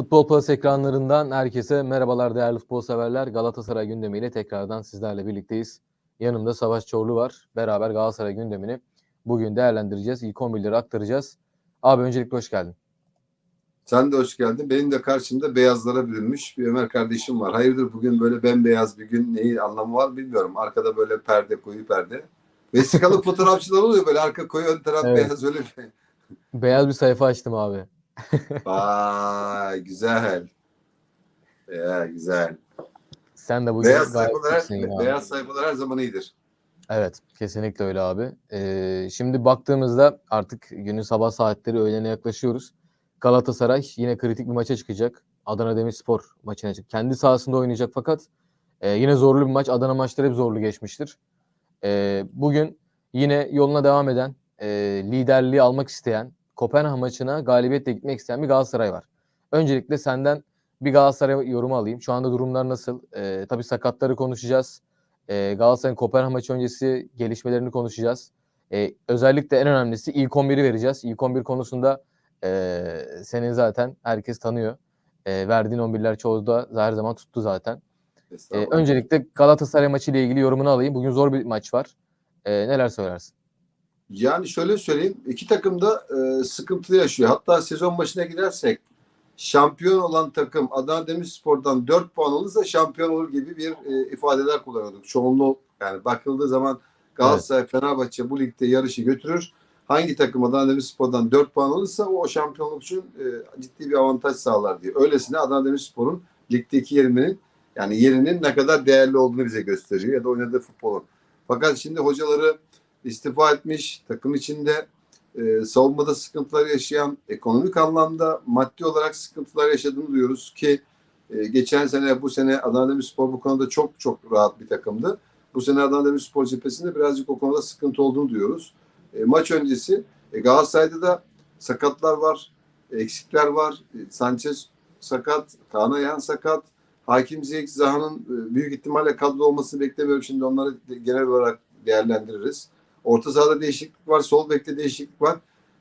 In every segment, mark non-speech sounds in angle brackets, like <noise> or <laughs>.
Futbol Plus ekranlarından herkese merhabalar değerli futbol severler. Galatasaray gündemiyle tekrardan sizlerle birlikteyiz. Yanımda Savaş Çorlu var. Beraber Galatasaray gündemini bugün değerlendireceğiz. İlk 11'leri aktaracağız. Abi öncelikle hoş geldin. Sen de hoş geldin. Benim de karşımda beyazlara bürünmüş bir Ömer kardeşim var. Hayırdır bugün böyle bembeyaz bir gün neyi anlamı var bilmiyorum. Arkada böyle perde koyu perde. Vesikalı <laughs> fotoğrafçılar oluyor böyle arka koyu ön taraf Evet. beyaz öyle bir. Beyaz bir sayfa açtım abi. Vay güzel. Ya, güzel. Sen de bugün Beyaz sayfalar, beyaz sayfalar her zaman iyidir. Evet, kesinlikle öyle abi. Ee, şimdi baktığımızda artık günün sabah saatleri öğlene yaklaşıyoruz. Galatasaray yine kritik bir maça çıkacak. Adana Demirspor maçına çıkacak. Kendi sahasında oynayacak fakat e, yine zorlu bir maç. Adana maçları hep zorlu geçmiştir. E, bugün yine yoluna devam eden, e, liderliği almak isteyen, Kopenhag maçına galibiyetle gitmek isteyen bir Galatasaray var. Öncelikle senden bir Galatasaray yorumu alayım. Şu anda durumlar nasıl? E, tabii sakatları konuşacağız. E, Galatasaray'ın Kopenhag maçı öncesi gelişmelerini konuşacağız. E, özellikle en önemlisi ilk 11'i vereceğiz. İlk 11 konusunda e, senin zaten herkes tanıyor. E, verdiğin 11'ler çoğu da her zaman tuttu zaten. E, öncelikle Galatasaray maçı ile ilgili yorumunu alayım. Bugün zor bir maç var. E, neler söylersin? Yani şöyle söyleyeyim. iki takım da e, sıkıntılı yaşıyor. Hatta sezon başına gidersek şampiyon olan takım Adana Demirspor'dan 4 puan alırsa şampiyon olur gibi bir e, ifadeler kullanıyorduk. Çoğunluğu yani bakıldığı zaman Galatasaray, Fenerbahçe bu ligde yarışı götürür. Hangi takım Adana Demirspor'dan 4 puan alırsa o, o şampiyonluk için e, ciddi bir avantaj sağlar diye. Öylesine Adana Demirspor'un ligdeki yerinin yani yerinin ne kadar değerli olduğunu bize gösteriyor ya da oynadığı futbolun. Fakat şimdi hocaları istifa etmiş, takım içinde e, savunmada sıkıntılar yaşayan, ekonomik anlamda maddi olarak sıkıntılar yaşadığını duyuyoruz ki e, geçen sene bu sene Adana Demirspor bu konuda çok çok rahat bir takımdı. Bu sene Adana Demirspor cephesinde birazcık o konuda sıkıntı olduğunu duyuyoruz. E, maç öncesi e, Galatasaray'da da sakatlar var, eksikler var. E, Sanchez sakat, Kaan Ayhan sakat. Hakim Ziyech Zaha'nın e, büyük ihtimalle kadro olmasını beklemiyorum. Şimdi onları genel olarak değerlendiririz. Orta sahada değişiklik var. Sol bekte değişiklik var.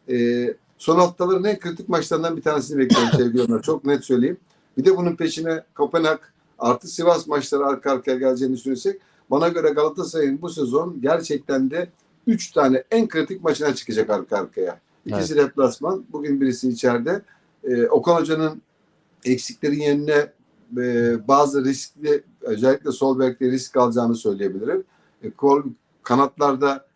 Ee, son haftaların en kritik maçlarından bir tanesini bekliyorum sevgili Ömer. Çok net söyleyeyim. Bir de bunun peşine Kopenhag artı Sivas maçları arka arkaya geleceğini düşünürsek bana göre Galatasaray'ın bu sezon gerçekten de 3 tane en kritik maçına çıkacak arka arkaya. İkisi deplasman. Bugün birisi içeride. Ee, Okan Hoca'nın eksiklerin yerine e, bazı riskli özellikle sol bekte risk alacağını söyleyebilirim. E, kol, kanatlarda e,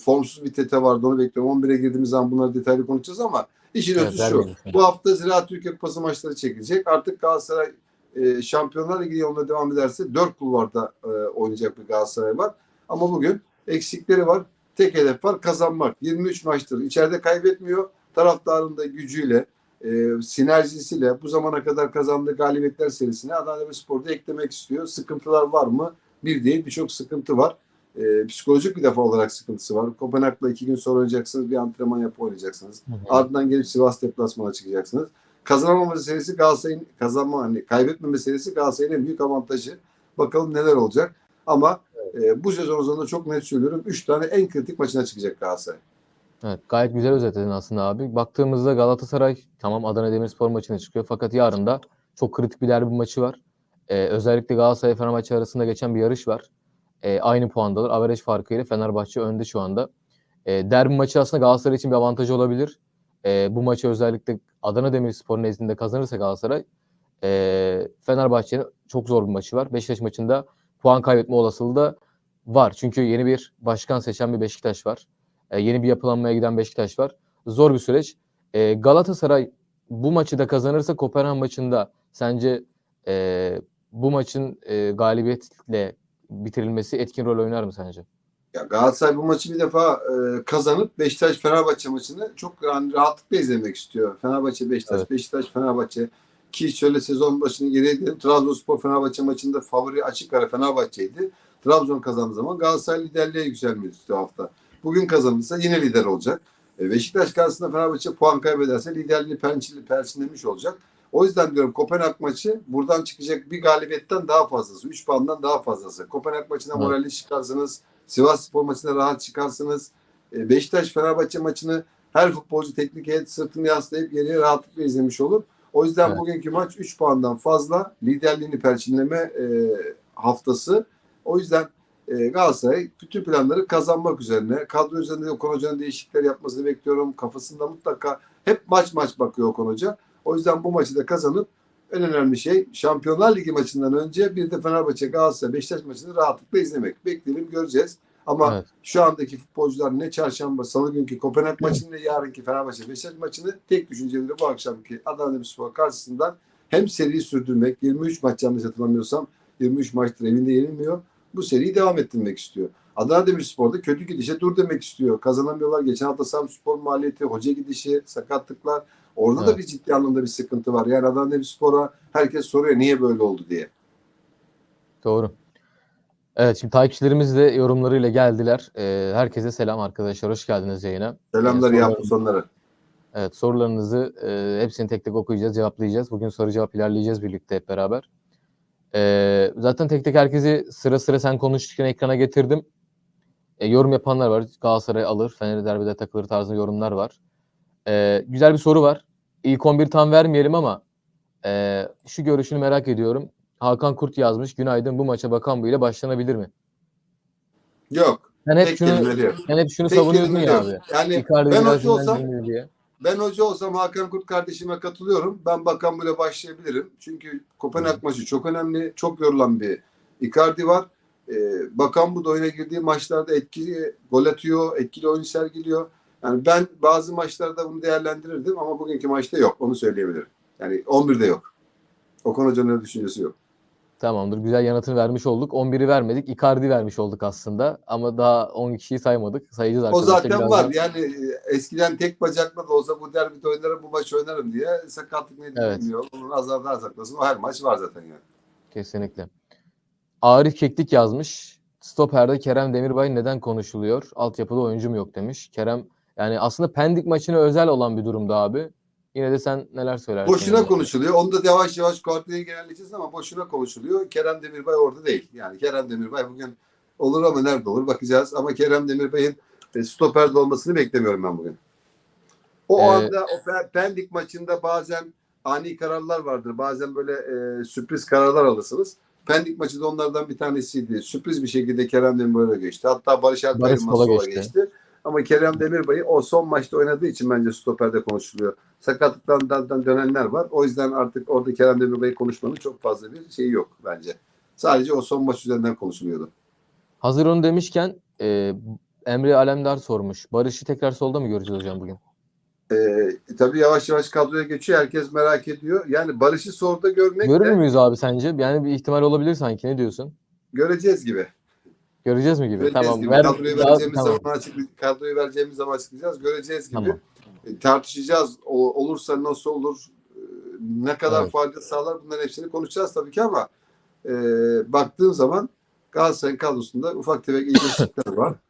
formsuz bir tete vardı onu bekliyorum. 11'e girdiğimiz zaman bunları detaylı konuşacağız ama işin Evet, ötesi şu. Bu hafta Ziraat Türkiye Kupası maçları çekilecek. Artık Galatasaray e, Şampiyonlar Ligi yoluna devam ederse 4 kulvarda e, oynayacak bir Galatasaray var. Ama bugün eksikleri var. Tek hedef var kazanmak. 23 maçtır. İçeride kaybetmiyor. Taraftarın da gücüyle, e, sinerjisiyle bu zamana kadar kazandığı galibiyetler serisine Adana Demirspor'da eklemek istiyor. Sıkıntılar var mı? Bir değil birçok sıkıntı var. E, psikolojik bir defa olarak sıkıntısı var. Kopenhag'la iki gün sonra oynayacaksınız. Bir antrenman yapıp oynayacaksınız. Ardından gelip Sivas deplasmana çıkacaksınız. Kazanama meselesi Galatasaray'ın kazanma hani kaybetme meselesi Galatasaray'ın en büyük avantajı. Bakalım neler olacak. Ama e, bu sezon sonunda çok net söylüyorum. 3 tane en kritik maçına çıkacak Galatasaray. Evet, gayet güzel özetledin aslında abi. Baktığımızda Galatasaray tamam Adana Demirspor maçına çıkıyor fakat yarın da çok kritik bir derbi maçı var. Ee, özellikle Galatasaray Fenerbahçe arasında geçen bir yarış var. Ee, aynı puandalar. Averaj farkıyla Fenerbahçe önde şu anda. Ee, derbi maçı aslında Galatasaray için bir avantajı olabilir. Ee, bu maçı özellikle Adana Demirspor nezdinde kazanırsa Galatasaray ee, Fenerbahçe'nin çok zor bir maçı var. Beşiktaş maçında puan kaybetme olasılığı da var. Çünkü yeni bir başkan seçen bir Beşiktaş var. E, yeni bir yapılanmaya giden Beşiktaş var. Zor bir süreç. E, Galatasaray bu maçı da kazanırsa Kopenhag maçında sence e, bu maçın e, galibiyetle bitirilmesi etkin rol oynar mı sence? Ya Galatasaray bu maçı bir defa e, kazanıp Beşiktaş Fenerbahçe maçını çok yani rahatlıkla izlemek istiyor. Fenerbahçe Beşiktaş, Evet. Beşiktaş Fenerbahçe ki şöyle sezon başını geriye gidelim. Trabzonspor Fenerbahçe maçında favori açık ara Fenerbahçe'ydi. Trabzon kazandığı zaman Galatasaray liderliğe yükselmiyor bu hafta. Bugün kazanırsa yine lider olacak. E, Beşiktaş karşısında Fenerbahçe puan kaybederse liderliği pençili perçinlemiş olacak. O yüzden diyorum Kopenhag maçı buradan çıkacak bir galibiyetten daha fazlası. 3 puandan daha fazlası. Kopenhag maçına Evet. moralli çıkarsınız. Sivas Spor maçına rahat çıkarsınız. E, Beşiktaş Fenerbahçe maçını her futbolcu teknik heyet sırtını yaslayıp geriye rahatlıkla izlemiş olur. O yüzden Evet. bugünkü maç 3 puandan fazla liderliğini perçinleme e, haftası. O yüzden e, Galatasaray bütün planları kazanmak üzerine. Kadro üzerinde Okan Hoca'nın değişiklikler yapmasını bekliyorum. Kafasında mutlaka hep maç maç bakıyor Okan Hoca. O yüzden bu maçı da kazanıp en önemli şey Şampiyonlar Ligi maçından önce bir de Fenerbahçe Galatasaray Beşiktaş maçını rahatlıkla izlemek. Bekleyelim göreceğiz. Ama Evet. şu andaki futbolcular ne çarşamba, salı günkü Kopenhag maçını ne yarınki Fenerbahçe Beşiktaş maçını tek düşünceleri bu akşamki Adana Demirspor karşısından hem seriyi sürdürmek, 23 maç yanlış hatırlamıyorsam 23 maçtır evinde yenilmiyor. Bu seriyi devam ettirmek istiyor. Adana Demirspor'da kötü gidişe dur demek istiyor. Kazanamıyorlar. Geçen hafta Samspor maliyeti, hoca gidişi, sakatlıklar. Orada da Evet. bir ciddi anlamda bir sıkıntı var. Yani Adana Demirspor'a herkes soruyor niye böyle oldu diye. Doğru. Evet şimdi takipçilerimiz de yorumlarıyla geldiler. Ee, herkese selam arkadaşlar. Hoş geldiniz yayına. Selamlar Ee, hafta sonları. Evet sorularınızı e, hepsini tek tek okuyacağız, cevaplayacağız. Bugün soru cevap ilerleyeceğiz birlikte hep beraber. Ee, zaten tek tek herkesi sıra sıra sen konuşurken ekrana getirdim. E, yorum yapanlar var. Galatasaray alır, Fener derbide takılır tarzında yorumlar var. Ee, güzel bir soru var. İlk 11 tam vermeyelim ama e, şu görüşünü merak ediyorum. Hakan Kurt yazmış. Günaydın bu maça bakan bu ile başlanabilir mi? Yok. Ben hep şunu ben hep şunu Tek kelimeyle ya abi. Yani Icardi ben hoca olsam diye. Ben hoca olsam Hakan Kurt kardeşime katılıyorum. Ben Bakan bile başlayabilirim. Çünkü Kopenhag maçı çok önemli. Çok yorulan bir Icardi var. Ee, Bakan bu da oyuna girdiği maçlarda etkili gol atıyor, etkili oyun sergiliyor. Yani ben bazı maçlarda bunu değerlendirirdim ama bugünkü maçta yok. Onu söyleyebilirim. Yani 11'de yok. Okan Hoca'nın düşüncesi yok. Tamamdır. Güzel yanıtını vermiş olduk. 11'i vermedik. Icardi vermiş olduk aslında. Ama daha 10 kişiyi saymadık. Sayacağız O arkadaşlar. zaten birazdan. var. Yani e, eskiden tek bacakla da olsa bu derbide oynarım, bu maç oynarım diye sakatlık ne Evet. bilmiyor. Onun azardan saklasın. O her maç var zaten yani. Kesinlikle. Arif Keklik yazmış. Stoper'de Kerem Demirbay neden konuşuluyor? Altyapıda oyuncu mu yok demiş. Kerem yani aslında Pendik maçına özel olan bir durumda abi. Yine de sen neler söylersin? Boşuna yani? konuşuluyor. Onu da yavaş yavaş kadroyu genelleyeceğiz ama boşuna konuşuluyor. Kerem Demirbay orada değil. Yani Kerem Demirbay bugün olur ama nerede olur bakacağız. Ama Kerem Demirbay'ın e, stoperde olmasını beklemiyorum ben bugün. O Ee, anda o Pe- Pendik maçında bazen ani kararlar vardır. Bazen böyle e, sürpriz kararlar alırsınız. Pendik maçı da onlardan bir tanesiydi. Sürpriz bir şekilde Kerem Demirbay'a geçti. Hatta Barış Alper Barış Yılmaz sola sola geçti. geçti. Ama Kerem Demirbay'ı o son maçta oynadığı için bence stoperde konuşuluyor. Sakatlıklardan dönenler var. O yüzden artık orada Kerem Demirbay'ı konuşmanın çok fazla bir şeyi yok bence. Sadece o son maç üzerinden konuşuluyordu. Hazır onu demişken e, Emre Alemdar sormuş. Barış'ı tekrar solda mı göreceğiz hocam bugün? Ee, tabii yavaş yavaş kadroya geçiyor. Herkes merak ediyor. Yani Barış'ı sorda görmek Görür de müyüz abi sence? Yani bir ihtimal olabilir sanki. Ne diyorsun? göreceğiz gibi. Göreceğiz mi gibi? Göreceğiz tamam. gibi. Ver, kadroyu vereceğimiz tamam. zaman açık, kadroyu vereceğimiz zaman açıklayacağız. Göreceğiz gibi. Tamam. E, tartışacağız. O, olursa nasıl olur? E, ne kadar Evet. fayda sağlar? Bunların hepsini konuşacağız tabii ki ama e, baktığın zaman Galatasaray'ın kadrosunda ufak tefek ilginçlikler var. <laughs>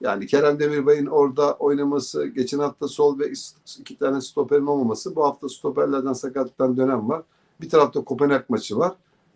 Yani Kerem Demirbay'ın orada oynaması, geçen hafta sol ve iki tane stoperin olmaması, bu hafta stoperlerden sakatlıktan dönem var. Bir tarafta Kopenhag maçı var.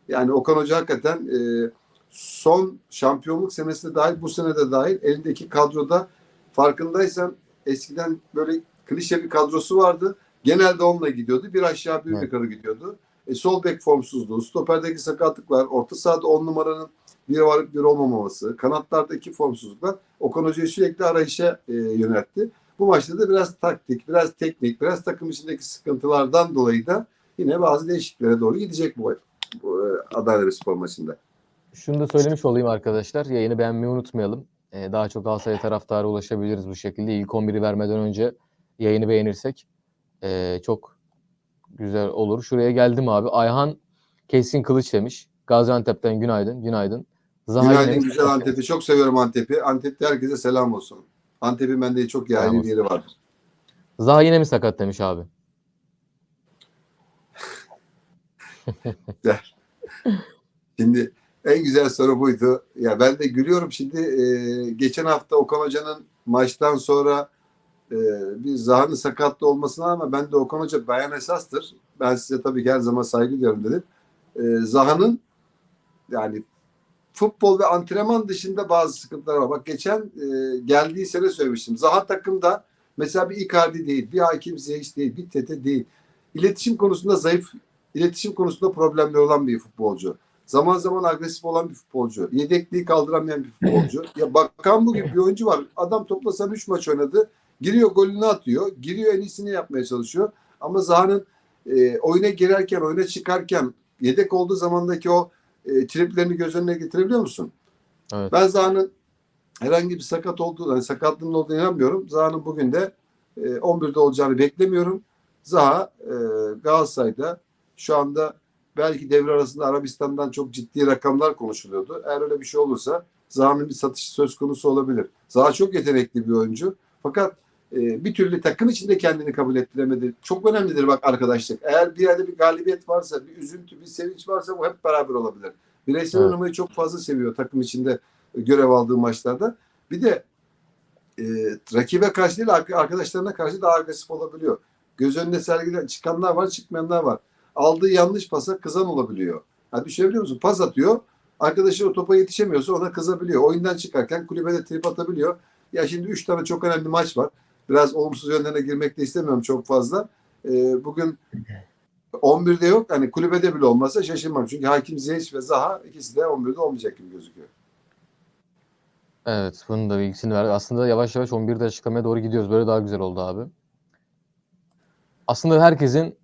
Yani Okan Hoca hakikaten e, son şampiyonluk senesinde dahil, bu sene de dahil elindeki kadroda farkındaysan eskiden böyle klişe bir kadrosu vardı. Genelde onunla gidiyordu. Bir aşağı bir Evet. yukarı gidiyordu. E, sol bek formsuzluğu, stoperdeki sakatlıklar, orta sahada on numaranın bir varıp bir olmamaması, kanatlardaki formsuzluklar Okan Hoca'yı sürekli arayışa e, yöneltti. Bu maçta da biraz taktik, biraz teknik, biraz takım içindeki sıkıntılardan dolayı da yine bazı değişikliklere doğru gidecek bu, bu e, Adana Demirspor maçında. Şunu da söylemiş olayım arkadaşlar. Yayını beğenmeyi unutmayalım. Ee, daha çok Galatasaray taraftarı ulaşabiliriz bu şekilde. İlk 11'i vermeden önce yayını beğenirsek ee, çok güzel olur. Şuraya geldim abi. Ayhan Kesin Kılıç demiş. Gaziantep'ten günaydın. Günaydın. Zaha Günaydın yine- güzel Antep'i. Çok seviyorum Antep'i. Antep'te herkese selam olsun. Antep'in bende çok olsun. bir yeri vardır. Zaha yine mi sakat demiş abi. <laughs> Şimdi en güzel soru buydu. Ya ben de gülüyorum şimdi. e, geçen hafta Okan Hoca'nın maçtan sonra e, bir Zaha'nın sakatlı olmasına ama ben de Okan Hoca bayan esastır. Ben size tabii her zaman saygı duyuyorum dedim. E, Zaha'nın yani futbol ve antrenman dışında bazı sıkıntılar var. Bak geçen e, geldiği sene söylemiştim. Zaha takımda mesela bir Icardi değil, bir Hakim Ziyech değil, bir Tete değil. iletişim konusunda zayıf, iletişim konusunda problemleri olan bir futbolcu. Zaman zaman agresif olan bir futbolcu. Yedekliği kaldıramayan bir futbolcu. Ya Bakan bu gibi bir oyuncu var. Adam toplasan 3 maç oynadı. Giriyor golünü atıyor. Giriyor en iyisini yapmaya çalışıyor. Ama Zaha'nın e, oyuna girerken, oyuna çıkarken yedek olduğu zamandaki o e, triplerini göz önüne getirebiliyor musun? Evet. Ben Zaha'nın herhangi bir sakat olduğu, yani sakatlığının olduğunu inanmıyorum. Zaha'nın bugün de e, 11'de olacağını beklemiyorum. Zaha e, Galatasaray'da şu anda belki devre arasında Arabistan'dan çok ciddi rakamlar konuşuluyordu. Eğer öyle bir şey olursa Zaha'nın bir satışı söz konusu olabilir. Zaha çok yetenekli bir oyuncu. Fakat e, bir türlü takım içinde kendini kabul ettiremedi. Çok önemlidir bak arkadaşlık. Eğer bir yerde bir galibiyet varsa, bir üzüntü, bir sevinç varsa bu hep beraber olabilir. Bireysel Evet. oynamayı çok fazla seviyor takım içinde görev aldığı maçlarda. Bir de e, rakibe karşı değil ark- arkadaşlarına karşı daha agresif olabiliyor. Göz önüne sergilen çıkanlar var, çıkmayanlar var. Aldığı yanlış pasa kızan olabiliyor. Ha, düşünebiliyor musun? Pas atıyor. Arkadaşı o topa yetişemiyorsa ona kızabiliyor. Oyundan çıkarken kulübede trip atabiliyor. Ya şimdi 3 tane çok önemli maç var. Biraz olumsuz yönlerine girmek de istemiyorum çok fazla. Ee, bugün 11'de yok. Hani kulübede bile olmasa şaşırmam. Çünkü Hakim Ziyech ve Zaha ikisi de 11'de olmayacak gibi gözüküyor. Evet, bunun da bilgisini verdik. Aslında yavaş yavaş 11'de açıklamaya doğru gidiyoruz. Böyle daha güzel oldu abi. Aslında herkesin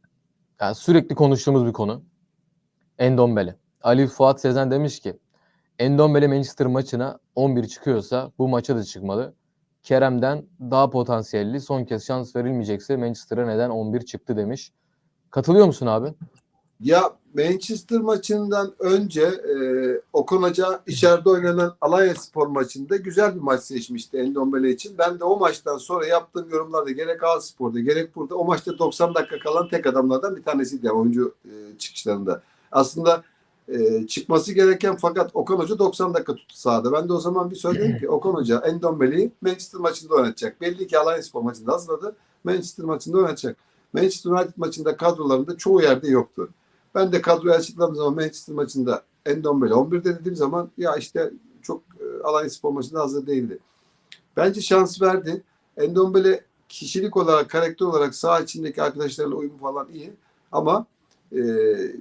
yani sürekli konuştuğumuz bir konu. Endombele. Ali Fuat Sezen demiş ki Endombele Manchester maçına 11 çıkıyorsa bu maça da çıkmalı. Kerem'den daha potansiyelli son kez şans verilmeyecekse Manchester'a neden 11 çıktı demiş. Katılıyor musun abi? Ya Manchester maçından önce e, Okan Hoca içeride oynanan Alanya Spor maçında güzel bir maç seçmişti Endombele için. Ben de o maçtan sonra yaptığım yorumlarda gerek Spor'da gerek burada o maçta 90 dakika kalan tek adamlardan bir tanesiydi oyuncu e, çıkışlarında. Aslında e, çıkması gereken fakat Okan Hoca 90 dakika tuttu sahada. Ben de o zaman bir söyledim ki Okan Hoca Endombele'yi Manchester maçında oynatacak. Belli ki Alanya Spor maçında hazırladı. Manchester maçında oynatacak. Manchester United maçında kadrolarında çoğu yerde yoktu. Ben de kadroyu açıkladığım zaman Manchester maçında Endombele 11'de dediğim zaman ya işte çok e, Alanya Spor maçında hazır değildi. Bence şans verdi. Endombele kişilik olarak, karakter olarak saha içindeki arkadaşlarla uyumu falan iyi. Ama e,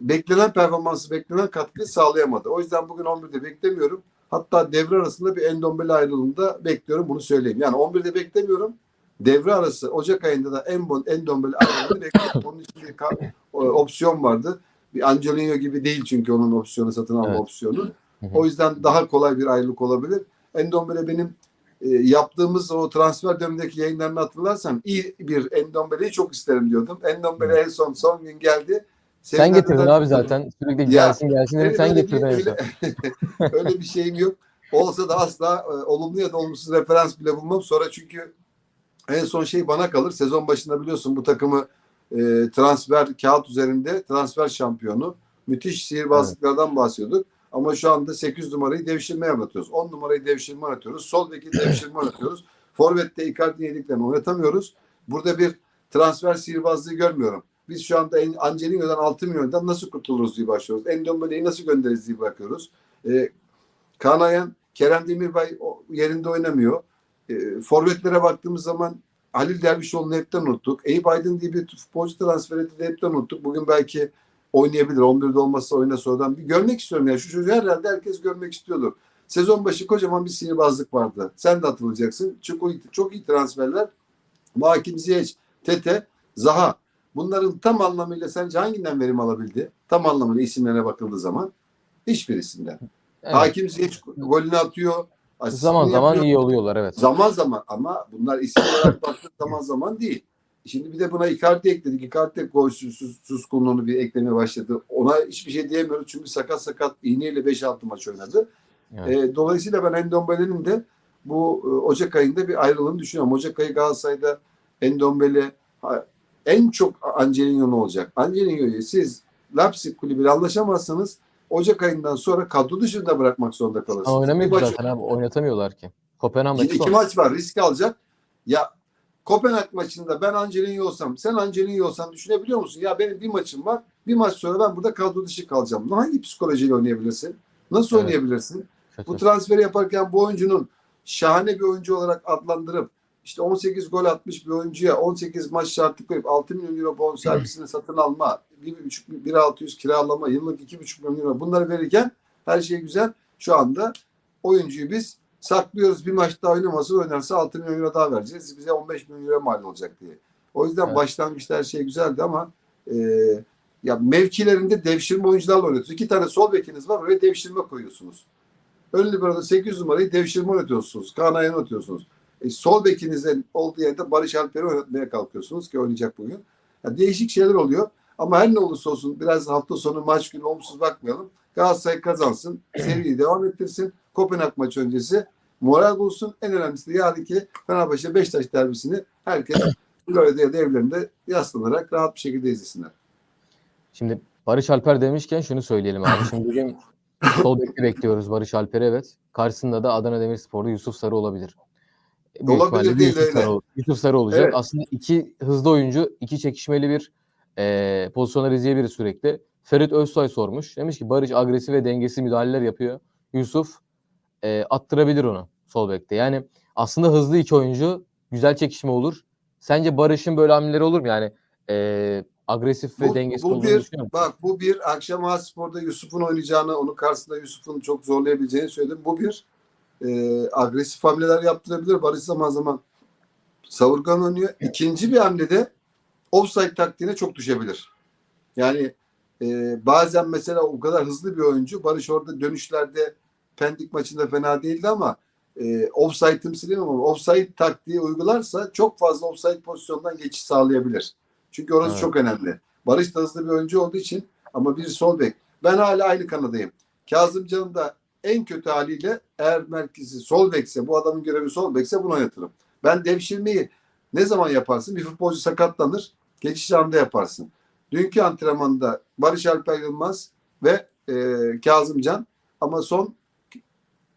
beklenen performansı, beklenen katkıyı sağlayamadı. O yüzden bugün 11'de beklemiyorum. Hatta devre arasında bir Endombele ayrılığında bekliyorum. Bunu söyleyeyim. Yani 11'de beklemiyorum. Devre arası Ocak ayında da Endombele ayrılığını bekliyorum. Onun için bir opsiyon vardı. Bir Angelino gibi değil çünkü onun opsiyonu satın alma Evet. opsiyonu. O yüzden daha kolay bir ayrılık olabilir. Endombele benim e, yaptığımız o transfer dönemindeki yayınlarını hatırlarsan iyi bir Endombele'yi çok isterim diyordum. Endombele en son son gün geldi. Sen Sevinenlerden- getirdin abi zaten. Sürekli Ya, gelsin gelsin dedim. Sen getirdin öyle, <laughs> öyle bir şeyim yok. Olsa da asla e, olumlu ya da olumsuz referans bile bulmam. Sonra çünkü en son şey bana kalır. Sezon başında biliyorsun bu takımı e, transfer kağıt üzerinde transfer şampiyonu. Müthiş sihirbazlıklardan bahsediyorduk. Ama şu anda 8 numarayı devşirmeye anlatıyoruz. 10 numarayı devşirme anlatıyoruz. Sol beki devşirme anlatıyoruz. Forvet'te Icardi yediklerini oynatamıyoruz. Burada bir transfer sihirbazlığı görmüyorum. Biz şu anda Angelino'dan 6 milyondan nasıl kurtuluruz diye başlıyoruz. Endombele'yi nasıl göndeririz diye bakıyoruz. E, Kanayan, Kerem Demirbay yerinde oynamıyor. E, forvetlere baktığımız zaman Halil Dervişoğlu'nu hepten unuttuk. Eyüp Aydın diye bir futbolcu transfer edildi hepten unuttuk. Bugün belki oynayabilir. 11'de olmazsa oyna sonradan. Bir görmek istiyorum ya. Şu çocuğu herhalde herkes görmek istiyordu. Sezon başı kocaman bir sihirbazlık vardı. Sen de hatırlayacaksın. Çok iyi, çok iyi transferler. Hakim Ziyech, Tete, Zaha. Bunların tam anlamıyla sence hanginden verim alabildi? Tam anlamıyla isimlerine bakıldığı zaman hiçbirisinden. Evet. Hakim Ziyech golünü atıyor. Asistini Zaman zaman yapıyor. iyi oluyorlar evet. Zaman zaman ama bunlar isim olarak baktığı zaman zaman değil. Şimdi bir de buna Icardi ekledik. Icardi de golsüz sus, suskunluğunu bir eklemeye başladı. Ona hiçbir şey diyemiyoruz çünkü sakat sakat iğneyle 5-6 maç oynadı. Evet. E, dolayısıyla ben Endombele'nin de bu e, Ocak ayında bir ayrılığını düşünüyorum. Ocak ayı Galatasaray'da Endombele en çok Angelino ne olacak? Angelino'yu siz Leipzig kulübüyle anlaşamazsanız Ocak ayından sonra kadro dışında bırakmak zorunda kalırsınız. Ama oynamıyor zaten abi. Oynatamıyorlar ki. Kopenhag Şimdi maçı iki son. maç var. Risk alacak. Ya Kopenhag maçında ben Angelino olsam, sen Angelino olsan düşünebiliyor musun? Ya benim bir maçım var. Bir maç sonra ben burada kadro dışı kalacağım. Hangi psikolojiyle oynayabilirsin? Nasıl Evet. oynayabilirsin? Kötü. Bu transferi yaparken bu oyuncunun şahane bir oyuncu olarak adlandırıp işte 18 gol atmış bir oyuncuya 18 maç şartı koyup 6 milyon euro bonservisini satın alma, 1,5 1.600 kiralama, yıllık 2,5 milyon euro bunları verirken her şey güzel. Şu anda oyuncuyu biz saklıyoruz. Bir maç daha oynaması oynarsa 6 milyon euro daha vereceğiz. Bize 15 milyon euro mal olacak diye. O yüzden Evet. başlangıçta her şey güzeldi ama e, ya mevkilerinde devşirme oyuncularla oynatıyorsunuz. İki tane sol bekiniz var. Oraya devşirme koyuyorsunuz. Ön libero'da 8 numarayı devşirme oynatıyorsunuz. Kanay'a oynatıyorsunuz. E, sol bekinizin olduğu yerde Barış Alper'i oynatmaya kalkıyorsunuz ki oynayacak bugün. Ya değişik şeyler oluyor. Ama her ne olursa olsun biraz hafta sonu maç günü olumsuz bakmayalım. Galatasaray kazansın. Seriyi devam ettirsin. Kopenhag maçı öncesi moral bulsun. En önemlisi de yarınki Fenerbahçe Beşiktaş derbisini herkes Florya'da ya da evlerinde yaslanarak rahat bir şekilde izlesinler. Şimdi Barış Alper demişken şunu söyleyelim abi. Şimdi bugün <laughs> sol bekli bekliyoruz Barış Alper'i evet. Karşısında da Adana Demirspor'da Yusuf Sarı olabilir. Büyük Olabilir değil, Yusuf öyle. Sarı, Yusuf Sarı olacak. Evet. Aslında iki hızlı oyuncu, iki çekişmeli bir e, pozisyonlar izleyebiliriz sürekli. Ferit Özsoy sormuş. Demiş ki Barış agresif ve dengesiz müdahaleler yapıyor. Yusuf e, attırabilir onu sol bekte. Yani aslında hızlı iki oyuncu güzel çekişme olur. Sence Barış'ın böyle hamleleri olur mu? Yani e, agresif ve Bu, dengesiz bu bir bak bu bir akşam A Spor'da Yusuf'un oynayacağını onun karşısında Yusuf'un çok zorlayabileceğini söyledim. Bu bir e, agresif hamleler yaptırabilir. Barış zaman zaman savurgan oynuyor. İkinci bir hamlede offside taktiğine çok düşebilir. Yani e, bazen mesela o kadar hızlı bir oyuncu Barış orada dönüşlerde Pendik maçında fena değildi ama e, offside'ımsı değil mi ama offside taktiği uygularsa çok fazla offside pozisyondan geçiş sağlayabilir. Çünkü orası Evet. çok önemli. Barış da hızlı bir oyuncu olduğu için ama bir sol bek. Ben hala aynı kanadayım. Kazımcan'ın da en kötü haliyle eğer merkezi sol bekse bu adamın görevi sol bekse bunu oynatırım. Ben devşirmeyi ne zaman yaparsın? Bir futbolcu sakatlanır. Geçiş anında yaparsın. Dünkü antrenmanda Barış Alper Yılmaz ve e, Kazımcan ama son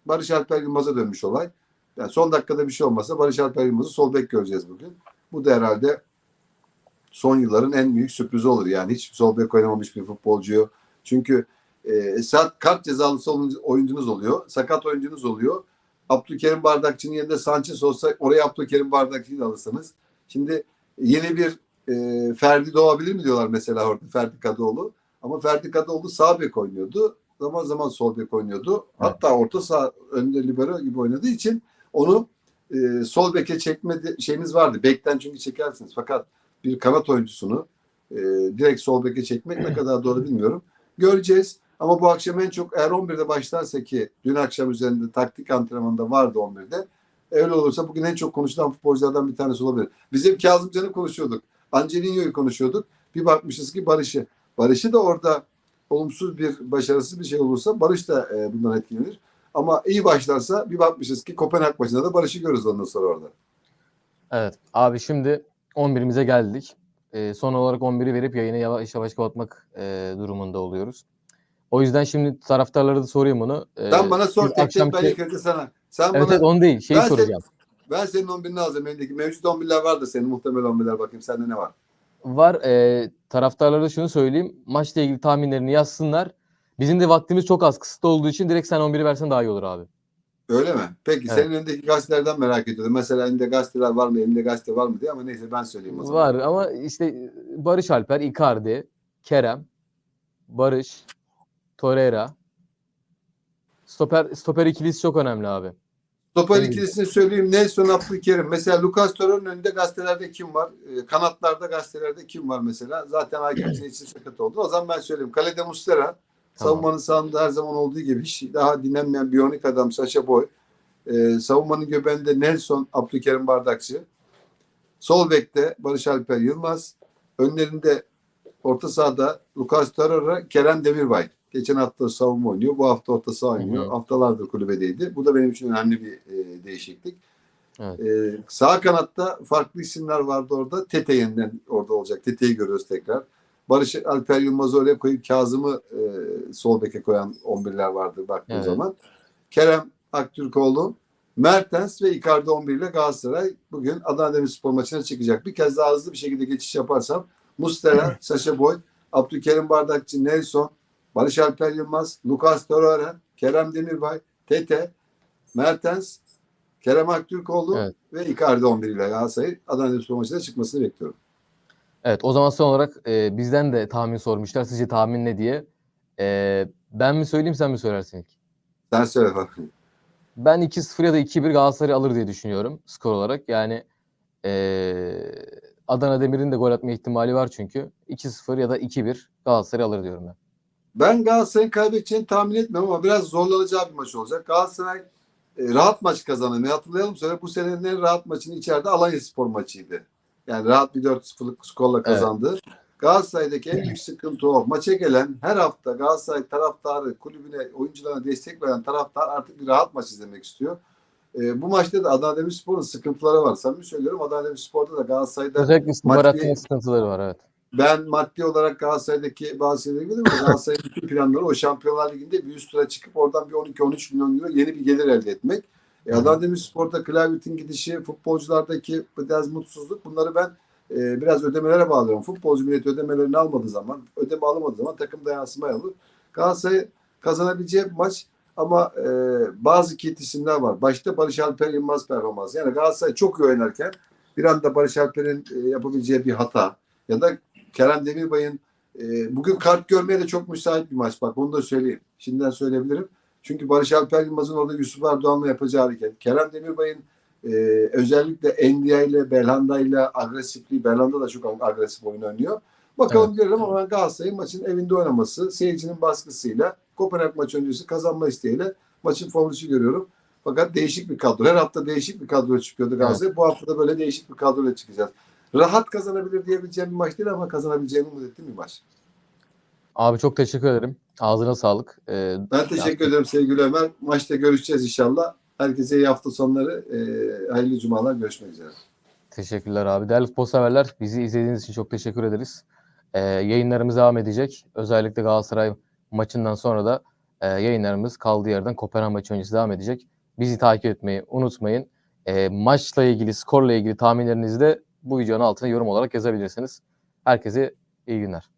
Barış Alper Yılmaz'a dönmüş olay. Yani son dakikada bir şey olmasa Barış Alper Yılmaz'ı sol bek göreceğiz bugün. Bu da herhalde son yılların en büyük sürprizi olur. Yani hiç sol bek oynamamış bir futbolcuyu. Çünkü e, saat kart cezalısı oyuncunuz oluyor. Sakat oyuncunuz oluyor. Abdülkerim Bardakçı'nın yerinde Sanchez olsa oraya Abdülkerim Bardakçı'yı da alırsanız. Şimdi yeni bir e, Ferdi doğabilir mi diyorlar mesela orada Ferdi Kadıoğlu. Ama Ferdi Kadıoğlu sağ bek oynuyordu. Zaman zaman sol bek oynuyordu. Hatta orta saha önde libero gibi oynadığı için onu e, sol beke çekme şeyiniz vardı. Bekten çünkü çekersiniz. Fakat bir kanat oyuncusunu e, direkt sol beke çekmek ne kadar doğru bilmiyorum. Göreceğiz. Ama bu akşam en çok eğer 11'de başlarsa ki dün akşam üzerinde taktik antrenmanında vardı 11'de. Öyle olursa bugün en çok konuşulan futbolculardan bir tanesi olabilir. Bizim Kazımcan'ı konuşuyorduk. Angelino'yu konuşuyorduk. Bir bakmışız ki Barış'ı. Barış'ı da orada olumsuz bir, başarısız bir şey olursa Barış da e, bundan etkilenir. Ama iyi başlarsa bir bakmışız ki Kopenhag maçında da Barış'ı görürüz ondan sonra orada. Evet. Abi şimdi 11'imize geldik. Ee, son olarak 11'i verip yayını yavaş yavaş kapatmak e, durumunda oluyoruz. O yüzden şimdi taraftarlara da sorayım bunu. Ee, Sen bana sor tek ben akşamki- ilk önce sana. Sen Evet, bana evet onu değil. Şeyi Ben soracağım. ben senin 11'ini alacağım. Elindeki mevcut 11'ler vardır senin muhtemel 11'ler bakayım sende ne var? Var. E, taraftarlara da şunu söyleyeyim. Maçla ilgili tahminlerini yazsınlar. Bizim de vaktimiz çok az kısıtlı olduğu için direkt sen 11'i versen daha iyi olur abi. Öyle mi? Peki Evet. senin önündeki gazetelerden merak ediyordum. Mesela elinde gazeteler var mı? Elinde gazete var mı diye ama neyse ben söyleyeyim o zaman. Var ama işte Barış Alper, Icardi, Kerem, Barış, Torreira. Stoper, stoper ikilisi çok önemli abi. Stoper ikilisini söyleyeyim. Nelson Abdülkerim. Mesela Lucas Torreira'nın önünde gazetelerde kim var? Ee, kanatlarda gazetelerde kim var mesela? Zaten hakem senin için sakat oldu. O zaman ben söyleyeyim. Kalede Mustera. Tamam. Savunmanın sağında her zaman olduğu gibi hiç daha dinlenmeyen biyonik adam Saşa Boy. Ee, savunmanın göbeğinde Nelson Abdülkerim Bardakçı. Sol bekte Barış Alper Yılmaz. Önlerinde orta sahada Lucas Torreira, Kerem Demirbay. Geçen hafta savunma oynuyor. Bu hafta orta saha oynuyor. Hı hı. Haftalardır kulübedeydi. Bu da benim için önemli bir e, değişiklik. Evet. Ee, sağ kanatta farklı isimler vardı orada. Tete yeniden orada olacak. Tete'yi görüyoruz tekrar. Barış Alper Yılmaz'ı oraya koyup Kazım'ı e, sol beke koyan 11'ler vardı baktığın Evet. zaman. Kerem Aktürkoğlu, Mertens ve Icardi 11 ile Galatasaray bugün Adana Demirspor maçına çıkacak. Bir kez daha hızlı bir şekilde geçiş yaparsam Mustera, <laughs> Saşa Boy, Abdülkerim Bardakçı, Nelson, Barış Alper Yılmaz, Lucas Torreira, Kerem Demirbay, Tete, Mertens, Kerem Aktürkoğlu Evet. ve Icardi 11 ile Galatasaray Adana Demirspor maçına çıkmasını bekliyorum. Evet o zaman son olarak e, bizden de tahmin sormuşlar. Sizce tahmin ne diye. E, ben mi söyleyeyim sen mi söylersin ilk? Sen söyle bakayım. Ben 2-0 ya da 2-1 Galatasaray alır diye düşünüyorum skor olarak. Yani e, Adana Demir'in de gol atma ihtimali var çünkü. 2-0 ya da 2-1 Galatasaray alır diyorum ben. Ben Galatasaray'ın kaybedeceğini tahmin etmiyorum ama biraz zorlanacağı bir maç olacak. Galatasaray e, rahat maç kazanır. Ne hatırlayalım söyle bu senenin en rahat maçını içeride Alanya Spor maçıydı. Yani rahat bir 4-0'lık skorla kazandı. Galatasaray'daki en büyük sıkıntı o. Maça gelen her hafta Galatasaray taraftarı, kulübüne, oyuncularına destek veren taraftar artık bir rahat maç izlemek istiyor. E, bu maçta da Adana Demirspor'un sıkıntıları var. Samimi söylüyorum Adana Demirspor'da da Galatasaray'da Özellikle istihbaratın maddi- sıkıntıları var evet. Ben maddi olarak Galatasaray'daki bazı şeyleri bilirim ama <laughs> Galatasaray'ın bütün planları o Şampiyonlar Ligi'nde bir üst tura çıkıp oradan bir 12-13 milyon euro yeni bir gelir elde etmek. E, Adana Demirspor'da Klavit'in gidişi, futbolculardaki biraz mutsuzluk bunları ben e, biraz ödemelere bağlıyorum. Futbolcu milleti ödemelerini almadığı zaman, ödeme alamadığı zaman takım da yansımaya alır. Galatasaray kazanabileceği maç ama e, bazı kilit isimler var. Başta Barış Alper Yılmaz performansı. Yani Galatasaray çok iyi oynarken bir anda Barış Alper'in e, yapabileceği bir hata ya da Kerem Demirbay'ın e, bugün kart görmeye de çok müsait bir maç. Bak bunu da söyleyeyim. Şimdiden söyleyebilirim. Çünkü Barış Alper Yılmaz'ın orada Yusuf Erdoğan'la yapacağı hareket. Kerem Demirbay'ın e, özellikle Endiya ile Belhanda ile agresifliği. Belhanda da çok agresif oyun oynuyor. Bakalım görelim ama Galatasaray'ın maçın evinde oynaması, seyircinin baskısıyla, Kopenhag maçı öncesi kazanma isteğiyle maçın favorisi görüyorum. Fakat değişik bir kadro. Her hafta değişik bir kadro çıkıyordu Galatasaray. Bu hafta da böyle değişik bir kadroyla çıkacağız. Rahat kazanabilir diyebileceğim bir maç değil ama kazanabileceğimi umut ettiğim bir maç. Abi çok teşekkür ederim. Ağzına sağlık. E, Ben teşekkür ederim sevgili Ömer. Maçta görüşeceğiz inşallah. Herkese iyi hafta sonları. Ee, hayırlı cumalar. Görüşmek üzere. Teşekkürler abi. Değerli futbol severler, bizi izlediğiniz için çok teşekkür ederiz. Ee, yayınlarımız devam edecek. Özellikle Galatasaray maçından sonra da e, yayınlarımız kaldığı yerden Kopenhag maçı öncesi devam edecek. Bizi takip etmeyi unutmayın. Ee, maçla ilgili, skorla ilgili tahminlerinizi de bu videonun altına yorum olarak yazabilirsiniz. Herkese iyi günler.